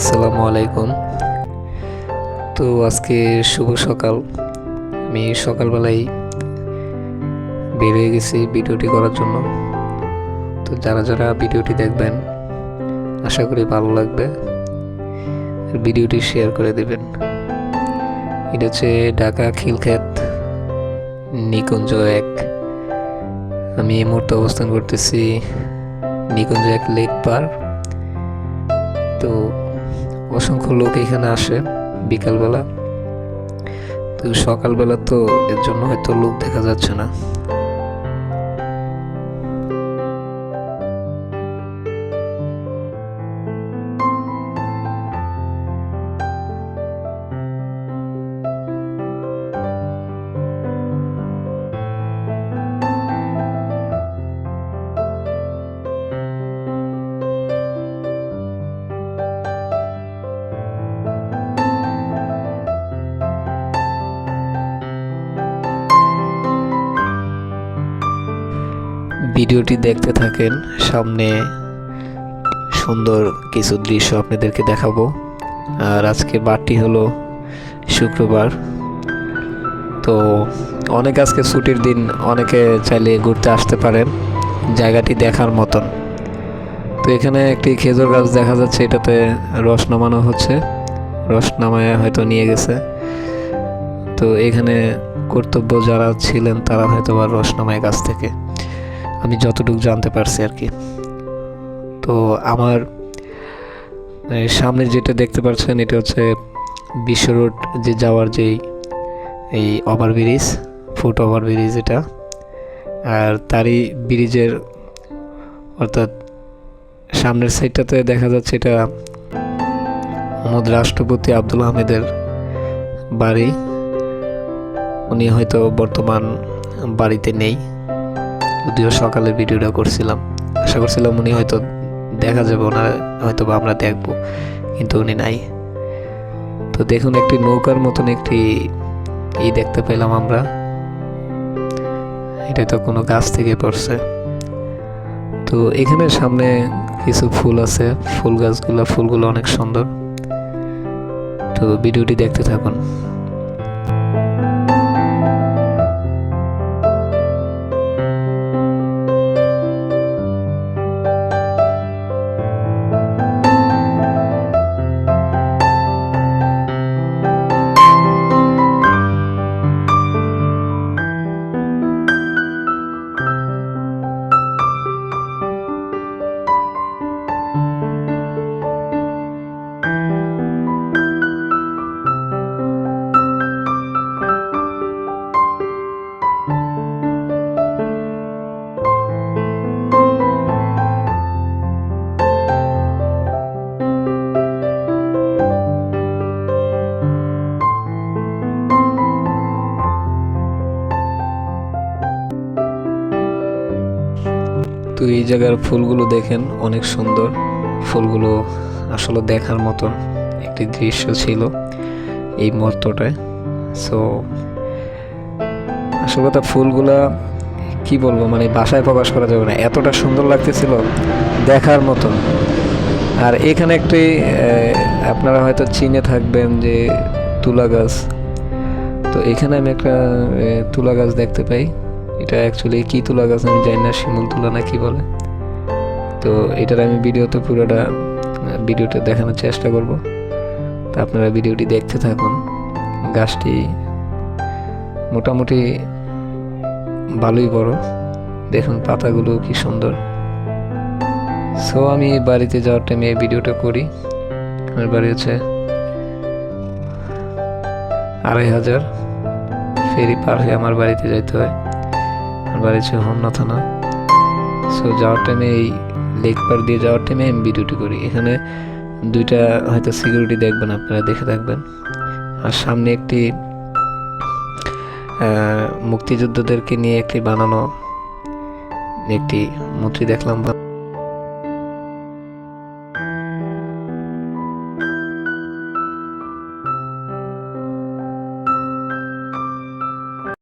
আসসালামু আলাইকুম। তো আজকে শুভ সকাল। আমি সকালবেলায় বের হয়ে গেছি ভিডিওটি করার জন্য। তো যারা যারা ভিডিওটি দেখবেন, আশা করি ভালো লাগবে। ভিডিওটি শেয়ার করে দেবেন। এটা হচ্ছে ঢাকা খিলক্ষেত নিকুঞ্জ এক। আমি এই মুহূর্তে অবস্থান করতেছি নিকুঞ্জ এক লেক পার। তো অসংখ্য লোক এখানে আসে বিকালবেলা। তো সকালবেলা তো এর জন্য হয়তো লোক দেখা যাচ্ছে না। ভিডিওটি দেখতে থাকেন, সামনে সুন্দর কিছু দৃশ্য আপনাদেরকে দেখাবো। আর আজকে বারটি হলো শুক্রবার। তো অনেক আজকে ছুটির দিন, অনেকে চাইলে ঘুরতে আসতে পারেন, জায়গাটি দেখার মতন। তো এখানে একটি খেজুর গাছ দেখা যাচ্ছে, এটাতে রস নামানো হচ্ছে। রস নামায় হয়তো নিয়ে গেছে। তো এখানে কর্তব্য যারা ছিলেন, তারা হয়তো বা রস নামায় গাছ থেকে। আমি যতটুকু জানতে পারছি আর কি। তো আমার সামনে যেটা দেখতে পাচ্ছেন, এটা হচ্ছে বিশ্ব রোড যে যাওয়ার যেই, এই over bridge, foot over bridge এটা। আর তারই ব্রিজের, অর্থাৎ সামনের সাইডটাতে দেখা যাচ্ছে এটা মোহাম্মদ রাষ্ট্রপতি আব্দুল আহমেদের বাড়ি। উনি হয়তো বর্তমান বাড়িতে নেই। যদিও সকালে ভিডিওটা করছিলাম, আশা করছিলাম উনি হয়তো দেখা যাবে, ওনার হয়তো বা আমরা দেখব, কিন্তু উনি নাই। তো দেখুন, একটি নৌকার মতন একটি ই দেখতে পেলাম আমরা। এটা তো কোনো গাছ থেকে পড়ছে। তো এখানে সামনে কিছু ফুল আছে, ফুল গাছগুলো, ফুলগুলো অনেক সুন্দর। তো ভিডিওটি দেখতে থাকুন। তো এই জায়গার ফুলগুলো দেখেন অনেক সুন্দর। ফুলগুলো আসলে দেখার মতন একটি দৃশ্য ছিল এই মুহূর্তটায়। সো আসলে কথা ফুলগুলা কি বলব মানে বাসায় প্রকাশ করা যাবে না। এতটা সুন্দর লাগতেছিল দেখার মতন। আর এখানে একটি আপনারা হয়তো চিনে থাকবেন যে তুলা গাছ। তো এখানে আমি একটা তুলা গাছ দেখতে পাই। এটা অ্যাকচুয়ালি কি তুলা গাছ আমি জানি না, শিমুল তুলা না কি বলে। তো এটার আমি ভিডিওতে পুরোটা ভিডিওটা দেখানোর চেষ্টা করব। তো আপনারা ভিডিওটি দেখতে থাকুন। গাছটি মোটামুটি ভালোই বড়। দেখুন পাতাগুলো কি সুন্দর। সো আমি বাড়িতে যাওয়ার টাইমে এই ভিডিওটা করি। আমার বাড়ি হচ্ছে আড়াই হাজার। ফেরি পার হয়ে আমার বাড়িতে যাইতে হয়। বাড়ি ছিল হন্না থানা। সো যাওয়ার টাইমে এই লেক পার দিয়ে যাওয়ার টাইমে আমি ডিউটি করি। এখানে দুইটা হয়তো সিকিউরিটি দেখবেন, আপনারা দেখে থাকবেন। আর সামনে একটি মুক্তিযোদ্ধাদেরকে নিয়ে একটি বানানো একটি মূর্তি দেখলাম।